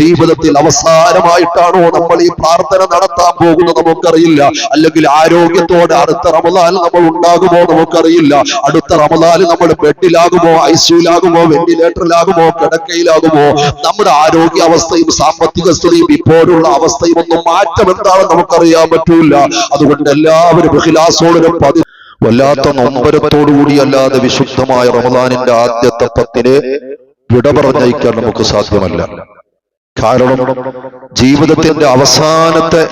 ജീവിതത്തിൽ അവസാനമായിട്ടാണോ നമ്മൾ ഈ പ്രാർത്ഥന നടത്താൻ പോകുന്നത് നമുക്കറിയില്ല. അല്ലെങ്കിൽ ആരോഗ്യത്തോടെ അടുത്ത റമദാൻ നമ്മൾ ഉണ്ടാകുമോ നമുക്കറിയില്ല. അടുത്ത റമദാൻ നമ്മൾ ബെഡിലാകുമോ ഐസിയുലാകുമോ വെന്റിലേറ്ററിലാകുമോ കിടക്കയിലാകുമോ? നമ്മുടെ ആരോഗ്യ അവസ്ഥയും സാമ്പത്തിക സ്ഥിതിയും ഇപ്പോഴുള്ള അവസ്ഥയും ഒന്നും മാറ്റം എന്താണെന്ന് നമുക്കറിയാൻ പറ്റൂല. അതുകൊണ്ട് എല്ലാവരും ബഹിലാസോടനും പതി വല്ലാത്ത നൊമ്പരത്തോടുകൂടി അല്ലാതെ വിശുദ്ധമായ റമദാനിന്റെ ആദ്യത്തെ പത്തിന് വിട പറഞ്ഞയക്കാൻ നമുക്ക് സാധ്യമല്ല. കാരണം ജീവിതത്തിന്റെ അവസാനത്തെ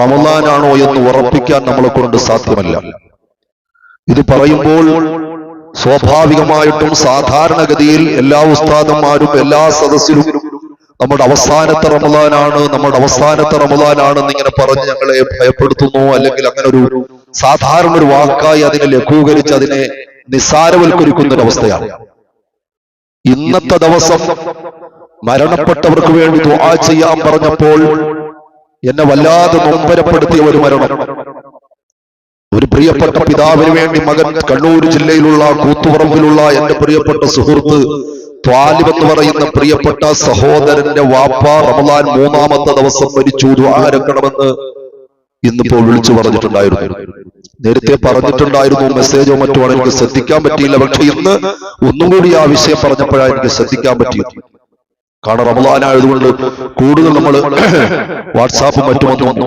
റമദാനാണോ എന്ന് ഉറപ്പിക്കാൻ നമ്മളെ കൊണ്ട് സാധ്യമല്ല. ഇത് പറയുമ്പോൾ സ്വാഭാവികമായിട്ടും സാധാരണഗതിയിൽ എല്ലാ ഉസ്താദന്മാരും എല്ലാ സദസ്സിലും നമ്മുടെ അവസാനത്തെ റമദാനാണ് നമ്മുടെ അവസാനത്തെ റമദാനാണെന്ന് ഇങ്ങനെ പറഞ്ഞ് ഞങ്ങളെ ഭയപ്പെടുത്തുന്നു. അല്ലെങ്കിൽ അങ്ങനെ ഒരു സാധാരണ ഒരു വാക്കായി അതിനെ ലഘൂകരിച്ച് അതിനെ നിസ്സാരവൽക്കരിക്കുന്ന ഒരു അവസ്ഥയാണ് ഇന്നത്തെ ദിവസം മരണപ്പെട്ടവർക്ക് വേണ്ടി ദുആ ചെയ്യാൻ പറഞ്ഞപ്പോൾ എന്നെ വല്ലാതെ നൊമ്പരപ്പെടുത്തിയ ഒരു മരണം. ഒരു പ്രിയപ്പെട്ട പിതാവിന് വേണ്ടി മകൻ കണ്ണൂർ ജില്ലയിലുള്ള കൂത്തുപറമ്പിലുള്ള എന്റെ പ്രിയപ്പെട്ട സുഹൃത്ത് ത്വാലിബ് എന്ന് പറയുന്ന പ്രിയപ്പെട്ട സഹോദരന്റെ വാപ്പ റമദാൻ മൂന്നാമത്തെ ദിവസം മരിച്ചു. ദ്വാരക്കണമെന്ന് ഇന്നിപ്പോൾ വിളിച്ചു പറഞ്ഞിട്ടുണ്ടായിരുന്നു. നേരത്തെ പറഞ്ഞിട്ടുണ്ടായിരുന്നു മെസ്സേജോ മറ്റോ ആണ് എനിക്ക് ശ്രദ്ധിക്കാൻ പറ്റിയില്ല. പക്ഷെ ഇന്ന് ഒന്നുകൂടി ആ വിഷയം പറഞ്ഞപ്പോഴാണ് എനിക്ക് ശ്രദ്ധിക്കാൻ പറ്റിയത്. കാരണം റമദാനായതുകൊണ്ട് കൂടുതൽ നമ്മൾ വാട്സാപ്പും മറ്റുമൊന്നും വന്നു.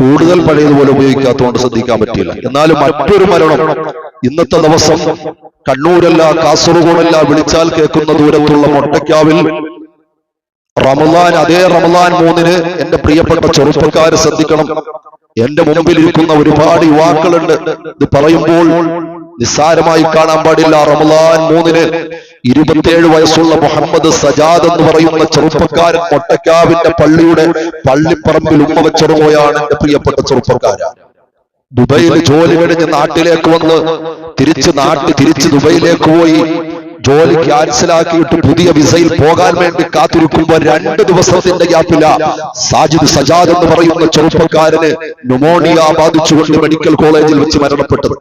കൂടുതൽ പഴയതുപോലെ ഉപയോഗിക്കാത്തതുകൊണ്ട് ശ്രദ്ധിക്കാൻ പറ്റിയില്ല. എന്നാലും മറ്റൊരു മരണം. ഇന്നത്തെ ദിവസം കണ്ണൂരല്ല കാസർഗോഡല്ല വിളിച്ചാൽ കേൾക്കുന്ന ദൂരത്തുള്ള മൊട്ടയ്ക്കാവിൽ റമദാൻ അതേ റമദാൻ മൂന്നിന് എന്റെ പ്രിയപ്പെട്ട ചെറുപ്പക്കാരെ ശ്രദ്ധിക്കണം. എന്റെ മുമ്പിൽ ഇരിക്കുന്ന ഒരുപാട് യുവാക്കളുണ്ട്. ഇത് പറയുമ്പോൾ നിസ്സാരമായി കാണാൻ പാടില്ല. റമദാൻ മൂന്നിന് ഇരുപത്തിയേഴ് വയസ്സുള്ള മുഹമ്മദ് സജാദ് എന്ന് പറയുന്ന ചെറുപ്പക്കാരൻ മൊട്ടക്കാവിന്റെ പള്ളിയുടെ പള്ളിപ്പറമ്പിൽ ഉമ്മ വെച്ചിറങ്ങുകയാണ് എന്റെ പ്രിയപ്പെട്ട ചെറുപ്പക്കാരൻ ദുബൈയിൽ ജോലി കഴിഞ്ഞ് നാട്ടിലേക്ക് വന്ന് തിരിച്ച് നാട്ടിൽ തിരിച്ച് ദുബൈയിലേക്ക് പോയി ജോലി ക്യാൻസലാക്കിയിട്ട് പുതിയ വിസയിൽ പോകാൻ വേണ്ടി കാത്തിരിക്കുമ്പോൾ രണ്ട് ദിവസത്തിന്റെ ഗ്യാപ്പില്ല സാജിദ് സജാദ് എന്ന് പറയുന്ന ചെറുപ്പക്കാരന് ന്യൂമോണിയ ബാധിച്ചുകൊണ്ട് മെഡിക്കൽ കോളേജിൽ വെച്ച് മരണപ്പെട്ടത്.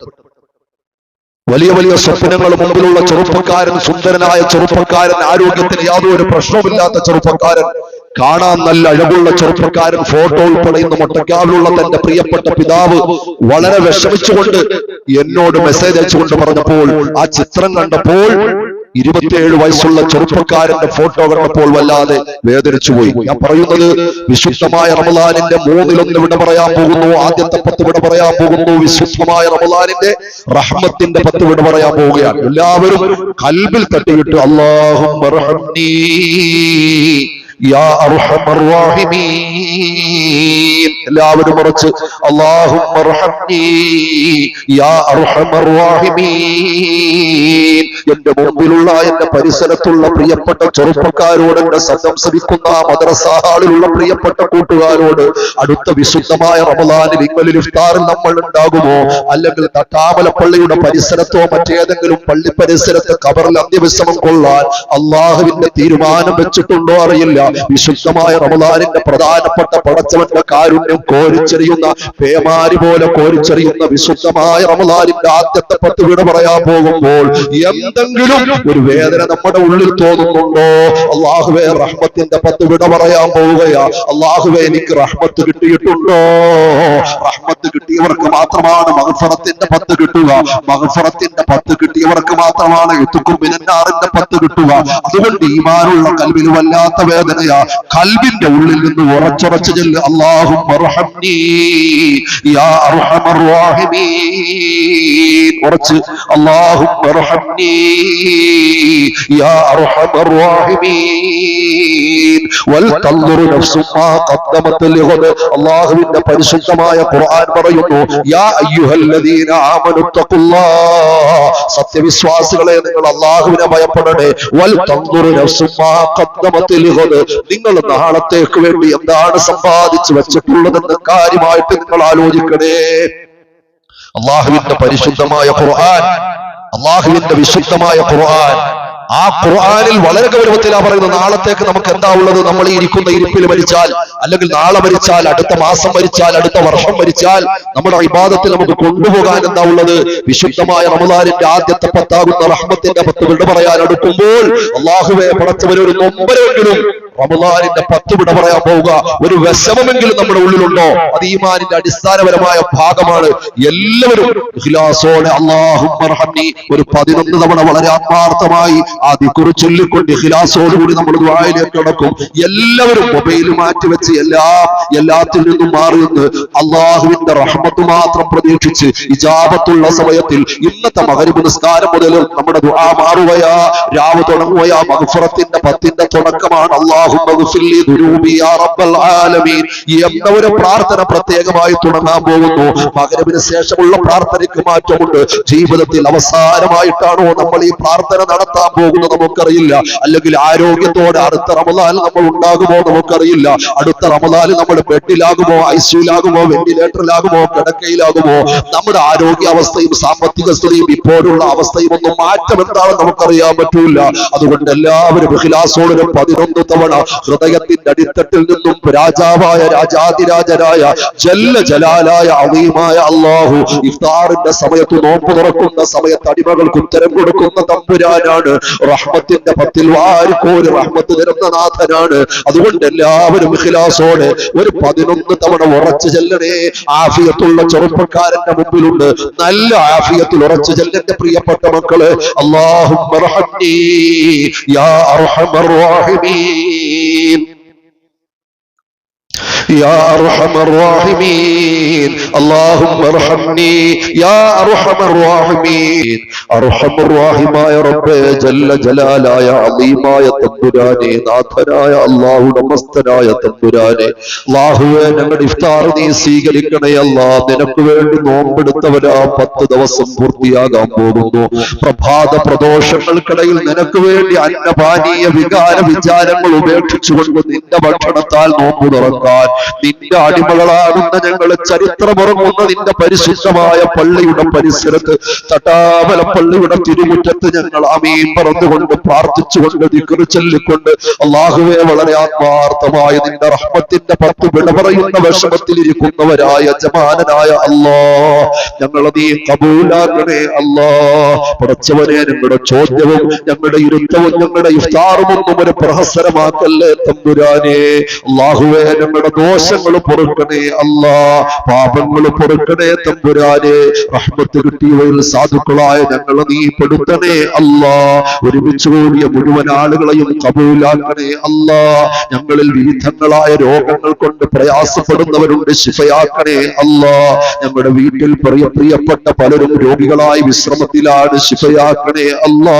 വലിയ വലിയ സ്വപ്നങ്ങൾ മുമ്പിലുള്ള ചെറുപ്പക്കാരൻ സുന്ദരനായ ചെറുപ്പക്കാരൻ ആരോഗ്യത്തിന് യാതൊരു പ്രശ്നവുമില്ലാത്ത ചെറുപ്പക്കാരൻ കാണാൻ നല്ല അഴകുള്ള ചെറുപ്പക്കാരൻ ഫോട്ടോ ഉൾപ്പെടെ ഇന്ന് മൊട്ടക്കാവിലുള്ള തന്റെ പ്രിയപ്പെട്ട പിതാവ് വളരെ വിഷമിച്ചുകൊണ്ട് എന്നോട് മെസ്സേജ് അയച്ചുകൊണ്ട് പറഞ്ഞപ്പോൾ ആ ചിത്രം കണ്ടപ്പോൾ ഇരുപത്തിയേഴ് വയസ്സുള്ള ചെറുപ്പക്കാരന്റെ ഫോട്ടോ കണ്ടപ്പോൾ വല്ലാതെ വേദനിച്ചു പോയി ഞാൻ പറയുന്നത് വിശുദ്ധമായ റമദാനിന്റെ മൂന്നിലൊന്ന് വിട പറയാൻ പോകുന്നു ആദ്യത്തെ പത്ത് വിട പറയാൻ പോകുന്നു വിശുദ്ധമായ റമദാനിന്റെ റഹ്മത്തിന്റെ പത്ത് വിട പറയാൻ പോവുകയാണ്. എല്ലാവരും കൽബിൽ തട്ടിയിട്ട് അള്ളാഹും എല്ലാവരും ഉറച്ച് അള്ളാഹും എന്റെ മുമ്പിലുള്ള എന്റെ പരിസരത്തുള്ള പ്രിയപ്പെട്ട ചെറുപ്പക്കാരോട് എന്റെ സംസരിക്കുന്ന മദ്രസ ഹാളിലുള്ള പ്രിയപ്പെട്ട കൂട്ടുകാരോട് അടുത്ത വിശുദ്ധമായ റമദാനിൽ ഇങ്ങലിൽ ഇഫ്താറിൽ നമ്മൾ ഉണ്ടാകുമോ? അല്ലെങ്കിൽ തട്ടാമലപ്പള്ളിയുടെ പരിസരത്തോ മറ്റേതെങ്കിലും പള്ളി പരിസരത്ത് കബറിൽ അന്ത്യവിശ്രമം കൊള്ളാൻ അള്ളാഹുവിന്റെ തീരുമാനം വെച്ചിട്ടുണ്ടോ അറിയില്ല. വിശുദ്ധമായ റമദാനിന്റെ പ്രധാനപ്പെട്ട പടച്ചവന്റെ കാരുണ്യം കോരിച്ചെറിയുന്ന പേമാരി പോലെ കോരിച്ചെറിയുന്ന വിശുദ്ധമായ റമദാനിന്റെ ആദ്യത്തെ പത്ത് വീട് പറയാൻ പോകുമ്പോൾ എന്തെങ്കിലും ഒരു വേദന നമ്മുടെ ഉള്ളിൽ തോന്നുന്നുണ്ടോ? അള്ളാഹുവെ റഹ്മത്തിന്റെ പത്ത് വിട പറയാൻ പോവുകയാ. അള്ളാഹുവെ എനിക്ക് റഹ്മത്ത് കിട്ടിയിട്ടുണ്ടോ? റഹ്മത്ത് കിട്ടിയവർക്ക് മാത്രമാണ് മഹഫറത്തിന്റെ പത്ത് കിട്ടുക. മഹഫറത്തിന്റെ പത്ത് കിട്ടിയവർക്ക് മാത്രമാണ് എത്തുക്കും മിനന്നാറിന്റെ പത്ത് കിട്ടുക. അതുകൊണ്ട് ഈമാനുള്ള കൽവിൽ വല്ലാത്ത വേദനയാ കൽബിന്റെ ഉള്ളിൽ നിന്ന് ഉറച്ചുറച്ച് ചെല്ല് അള്ളാഹും ഉറച്ച് അള്ളാഹും യാ അള്ളാഹുവിന്റെ പരിശുദ്ധമായ ഖുർആൻ പറയുന്നു യാ അയ്യുഹല്ലദീന ആമനു സത്യവിശ്വാസികളെ നിങ്ങൾ അള്ളാഹുവിനെ ഭയപ്പെടണേ. വൽ തൻദുറു നഫ്സു മാ ഖദ്ദമത് ലിഗദ്. നിങ്ങൾ നാളത്തേക്ക് വേണ്ടി എന്താണ് സമ്പാദിച്ചു വെച്ചിട്ടുള്ളതെന്ന് കാര്യമായിട്ട് നിങ്ങൾ ആലോചിക്കണേ. അള്ളാഹുവിന്റെ പരിശുദ്ധമായ ഖുർആൻ അള്ളാഹുവിന്റെ വിശുദ്ധമായ ഖുർആൻ ആ ഖുർആാനിൽ വളരെ ഗൗരവത്തിലാ പറയുന്നത് നാളത്തേക്ക് നമുക്ക് എന്താ ഉള്ളത്? നമ്മൾ ഈ ഇരിക്കുന്ന ഇരിപ്പിൽ മരിച്ചാൽ അല്ലെങ്കിൽ നാളെ മരിച്ചാൽ അടുത്ത മാസം മരിച്ചാൽ അടുത്ത വർഷം മരിച്ചാൽ നമ്മുടെ വിവാദത്തിൽ നമുക്ക് കൊണ്ടുപോകാൻ എന്താ ഉള്ളത്? വിശുദ്ധമായ റമദാനിന്റെ ആദ്യത്തെ പത്താകുന്ന റഹ്മത്തിന്റെ പത്ത് വിട പറയാൻ അടുക്കുമ്പോൾ അള്ളാഹുവെ പടച്ചവരൊരു നൊമ്പരമെങ്കിലും റമദാനിന്റെ പത്ത് വിട പറയാൻ പോവുക. ഒരു വിഷമമെങ്കിലും നമ്മുടെ ഉള്ളിലുണ്ടോ? അത് ഈമാനിന്റെ അടിസ്ഥാനപരമായ ഭാഗമാണ്. എല്ലാവരും ഇഖ്ലാസോടെ ഒരു പതിനൊന്ന് തവണ വളരെ ആത്മാർത്ഥമായി ആ ദിക്കുറി ചൊല്ലിക്കൊണ്ട് ഇഖ്ലാസോടുകൂടി നമ്മൾ ദ്വായിലേക്ക് കിടക്കും. എല്ലാവരും മൊബൈൽ മാറ്റിവെച്ച് എല്ലാം എല്ലാത്തിൽ നിന്നും മാറി നിന്ന് അള്ളാഹുവിന്റെ റഹ്മത്ത് മാത്രം പ്രതീക്ഷിച്ച് ഇജാബത്തുള്ള സമയത്തിൽ ഇന്നത്തെ മകരിബ് നിസ്കാരം മുതൽ നമ്മുടെ ദുആ മാറുകയാ. രാവ് തുടങ്ങുകയാ. മഹുഫറത്തിന്റെ പത്തിന്റെ തുടക്കമാണ് അള്ളാഹു എന്ന ഒരു പ്രാർത്ഥന പ്രത്യേകമായി തുടങ്ങാൻ പോകുന്നു. മകരവിന് ശേഷമുള്ള പ്രാർത്ഥനയ്ക്ക് മാറ്റമുണ്ട്. ജീവിതത്തിൽ അവസാനമായിട്ടാണോ നമ്മൾ ഈ പ്രാർത്ഥന നടത്താൻ പോകുന്നത് നമുക്കറിയില്ല. അല്ലെങ്കിൽ ആരോഗ്യത്തോടെ അടുത്ത റമദാൻ നമ്മൾ ഉണ്ടാകുമോ നമുക്കറിയില്ല. അടുത്ത റമദാൻ നമ്മൾ ബെഡിലാകുമോ ഐസിയുലാകുമോ വെന്റിലേറ്ററിലാകുമോ കിടക്കയിലാകുമോ? നമ്മുടെ ആരോഗ്യാവസ്ഥയും സാമ്പത്തിക സ്ഥിതിയും ഇപ്പോഴുള്ള അവസ്ഥയും ഒന്നും മാറ്റം എന്താണെന്ന് നമുക്കറിയാൻ പറ്റൂല. അതുകൊണ്ട് എല്ലാവരും ബഹിലാസോടിനും പതിനൊന്ന് തവണ ഹൃദയത്തിന്റെ അടിത്തട്ടിൽ നിന്നും രാജാവായ രാജാതിരാജരായ ജല്ല ജലാലായ അവയുമായ അള്ളാഹു ഇഫ്താറിന്റെ സമയത്ത് നോമ്പ് തുറക്കുന്ന സമയത്ത് അടിമകൾക്ക് ഉത്തരം കൊടുക്കുന്ന തമ്പുരാനാണ്. റഹ്മത്തിന്റെ പത്തിൽ വാരിക്കോര് റഹ്മത്ത് തരുന്ന നാഥനാണ്. അതുകൊണ്ട് എല്ലാവരും ഇഖ്ലാസോടെ ഒരു പതിനൊന്ന് തവണ ഉറച്ചു ചെല്ലണേ. ആഫിയത്തുള്ള ചെറുപ്പക്കാരന്റെ മുമ്പിലുണ്ട്. നല്ല ആഫിയത്തിൽ ഉറച്ചു ചെല്ലന്റെ പ്രിയപ്പെട്ട മക്കൾ. അള്ളാഹു യാ അർഹമർ റാഹിമീൻ. العالمين يا أرحم الراحمين. اللهم ارحمني. يا أرحم الراحمين. أرحم الراحم يا رب. جل جلالا يا عظيم يا تبراني ناثنا يا الله نمستنا يا تبراني الله ഞങ്ങളുടെ ഇഫ്താർ നീ സ്വീകരിക്കണേ അല്ല. നിനക്ക് വേണ്ടി നോമ്പെടുത്തവരാ പത്ത് ദിവസം പൂർത്തിയാകാൻ പോകുന്നു. പ്രഭാത പ്രദോഷങ്ങൾക്കിടയിൽ നിനക്ക് വേണ്ടി അന്നപാനീയ വികാര വിചാരങ്ങൾ ഉപേക്ഷിച്ചുകൊണ്ട് നിന്റെ ഭക്ഷണത്താൽ നോമ്പ് തുറക്കാൻ നിന്റെ അടിമകളാകുന്ന ഞങ്ങൾ ചരിത്രമുറങ്ങുന്ന നിന്റെ പരിശുദ്ധമായ പള്ളിയുടെ പരിസരത്ത് തട്ടാവല പള്ളിയുടെ തിരുമുറ്റത്ത് ഞങ്ങൾ അമീൻ പറന്നുകൊണ്ട് പ്രാർത്ഥിച്ചുകൊണ്ട് ദിക്കറ് ചൊല്ലിക്കൊണ്ട് അള്ളാഹുവെ വളരെ ആത്മാർത്ഥമായ നിന്റെ റഹ്മത്തിന്റെ പത്ത് വിട പറയുന്ന വിഷമത്തിലിരിക്കുന്നവരായ ജമാനനായ അല്ലാ ഞങ്ങളെ നീ കബൂലാക്കണേ അല്ലാ. പടച്ചവനെ ഞങ്ങളുടെ ചോദ്യവും ഞങ്ങളുടെ ഇരുത്തവും ഞങ്ങളുടെ ഇഫ്താറും ഒന്നും ഒരു പ്രഹസരമാക്കല്ലേ തമ്പുരാനെ. അള്ളാഹുവെ ഞങ്ങളുടെ ദോഷങ്ങൾ പൊറുക്കണേ അല്ലാ. പാപങ്ങൾ പൊറുക്കണേ തമ്പുരാനെ. റഹ്മത്ത് കിട്ടിയവരിൽ സാധുക്കളായ ഞങ്ങളെ നീ പെടുത്തണേ അല്ലാ. ഒരുമിച്ച് കൂടിയ മുഴുവൻ ആളുകളെയും കബൂലാക്കണേ അല്ലാ. ഞങ്ങളിൽ വിവിധങ്ങളായ രോഗങ്ങൾ കൊണ്ട് പ്രയാസപ്പെടുന്നവരുണ്ട് ശിഫയാക്കണേ അല്ലാ. ഞങ്ങളുടെ വീട്ടിൽ പ്രിയ പ്രിയപ്പെട്ട പലരും രോഗികളായി വിശ്രമത്തിലാണ് ശിഫയാക്കണേ. അല്ലാ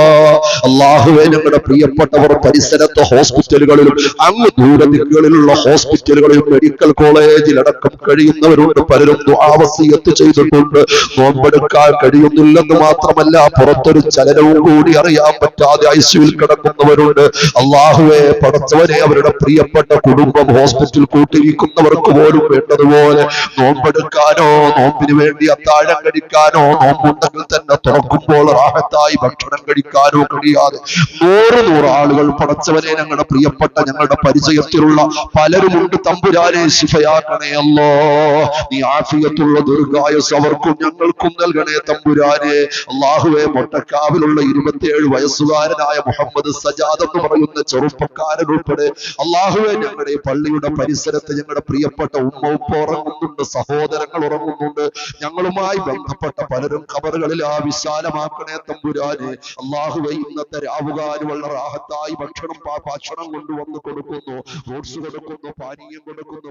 അള്ളാഹുവെ ഞങ്ങളുടെ പ്രിയപ്പെട്ടവർ പരിസരത്തെ ഹോസ്പിറ്റലുകളിലും അങ്ങ് ദൂരദിക്കുകളിലുള്ള ഹോസ്പിറ്റലുകളിലും മെഡിക്കൽ കോളേജിലടക്കം കഴിയുന്നവരുണ്ട്. പലരും ആവസ്യത്ത് ചെയ്തിട്ടുണ്ട്. നോമ്പെടുക്കാൻ കഴിയുന്നില്ലെന്ന് മാത്രമല്ല പുറത്തൊരു ചലനവും കൂടി അറിയാൻ പറ്റാതെ ഐസിയുവിൽ കിടക്കുന്നവരുണ്ട്. അള്ളാഹുവെ പടച്ചവനെ അവരുടെ പ്രിയപ്പെട്ട കുടുംബം ഹോസ്പിറ്റൽ കൂട്ടിയിരിക്കുന്നവർക്ക് പോലും വേണ്ടതുപോലെ നോമ്പെടുക്കാനോ നോമ്പിന് വേണ്ടി അത്താഴം കഴിക്കാനോ നോമ്പുണ്ടെങ്കിൽ തന്നെ തുറക്കുമ്പോൾ റാഹത്തായി ഭക്ഷണം കഴിക്കാനോ കഴിയാതെ നൂറ് നൂറ് ആളുകൾ പടച്ചവരെ ഞങ്ങളുടെ പ്രിയപ്പെട്ട ഞങ്ങളുടെ പരിചയത്തിലുള്ള പലരുമുണ്ട്. തമ്പുരാനെ ശിഫയാക്കണേ അല്ലോ. നീ ആഫിയത്തുള്ള ദീർഘായുസ് അവർക്കും ഞങ്ങൾക്കും നൽകണേ തമ്പുരാനെ. അള്ളാഹുവെ മൊട്ടക്കാവിലുള്ള ഇരുപത്തിയേഴ് വയസ്സുകാരനായ മുഹമ്മദ് സജാദ് എന്ന് പറയുന്ന ചെറുപ്പക്കാരൻ ഉൾപ്പെടെ അള്ളാഹുവെ ഞങ്ങളുടെ പള്ളിയുടെ പരിസരത്ത് ഞങ്ങളുടെ പ്രിയപ്പെട്ട ഉമ്മ ഉപ്പ ഉറങ്ങുന്നുണ്ട് സഹോദരങ്ങൾ ഉറങ്ങുന്നുണ്ട്. ഞങ്ങളുമായി ബന്ധപ്പെട്ട പലരും ഖബറുകളിൽ ആ വിശാലമാക്കണേ തമ്പുരാനെ. അള്ളാഹുവെ ഇന്നത്തെ രാവുകാര് വളരെ റാഹത്തായി ഭക്ഷണം ഭക്ഷണം കൊണ്ടുവന്ന് കൊടുക്കുന്നു. ഫ്രൂട്ട്സ് കൊടുക്കുന്നു പാനീയം കൊടുക്കുന്നു